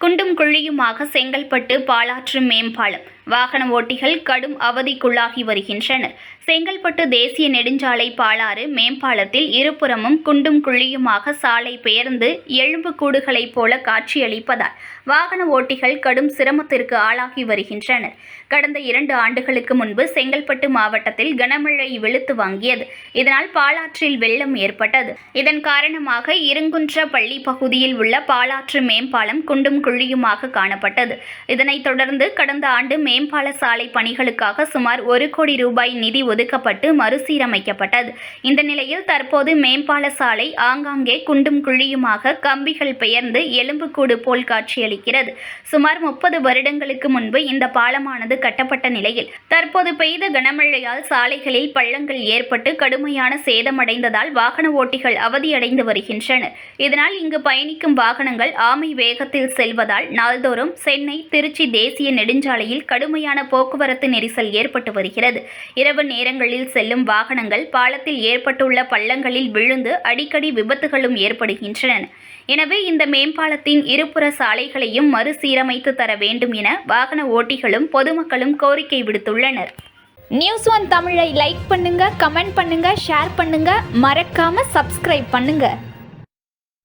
குண்டும் குழியுமாக செங்கல்பட்டு பாலாற்று மேம்பாலம். வாகன ஓட்டிகள் கடும் அவதிக்குள்ளாகி வருகின்றனர். செங்கல்பட்டு தேசிய நெடுஞ்சாலை பாலாறு மேம்பாலத்தில் இருபுறமும் குண்டும் குழியுமாக சாலை பெயர்ந்து எலும்பு கூடுகளைப் போல காட்சியளிப்பதால் வாகன ஓட்டிகள் கடும் சிரமத்திற்கு ஆளாகி வருகின்றனர். கடந்த இரண்டு ஆண்டுகளுக்கு முன்பு செங்கல்பட்டு மாவட்டத்தில் கனமழை வெளுத்து வாங்கியது. இதனால் பாலாற்றில் வெள்ளம் ஏற்பட்டது. இதன் காரணமாக இருங்குன்ற பள்ளி பகுதியில் உள்ள பாலாற்று மேம்பாலம் குண்டும் குழியுமாக காணப்பட்டது. இதனைத் தொடர்ந்து கடந்த ஆண்டு மேம்பால சாலை பணிகளுக்காக சுமார் ஒரு கோடி ரூபாய் நிதி ஒதுக்கப்பட்டு மறுசீரமைக்கப்பட்டது. இந்த நிலையில் தற்போது மேம்பால சாலை ஆங்காங்கே குண்டும் குழியுமாக கம்பிகள் பெயர்ந்து எலும்புக்கூடு போல் காட்சியளிக்கிறது. சுமார் முப்பது வருடங்களுக்கு முன்பு இந்த பாலமானது கட்டப்பட்ட நிலையில். தற்போது பெய்த கனமழையால் சாலைகளில் பள்ளங்கள் ஏற்பட்டு கடுமையான சேதமடைந்ததால் வாகன ஓட்டிகள் அவதியடைந்து வருகின்றனர். இதனால் இங்கு பயணிக்கும் வாகனங்கள் ஆமை வேகத்தில் செல்வதால் நாள்தோறும் சென்னை திருச்சி தேசிய நெடுஞ்சாலையில் கடும் கடுமையான போக்குவரத்து நெரிசல் ஏற்பட்டு வருகிறது. இரவு நேரங்களில் செல்லும் வாகனங்கள் பாலத்தில் ஏற்பட்டுள்ள பள்ளங்களில் விழுந்து அடிக்கடி விபத்துகளும் ஏற்படுகின்றன. எனவே இந்த மேம்பாலத்தின் இருபுற சாலைகளையும் மறுசீரமைத்து தர வேண்டும் என வாகன ஓட்டிகளும் பொதுமக்களும் கோரிக்கை விடுத்துள்ளனர். நியூஸ் ஒன் தமிழை லைக் பண்ணுங்க கமெண்ட் பண்ணுங்க ஷேர் பண்ணுங்க. மறக்காம சப்ஸ்கிரைப் பண்ணுங்க.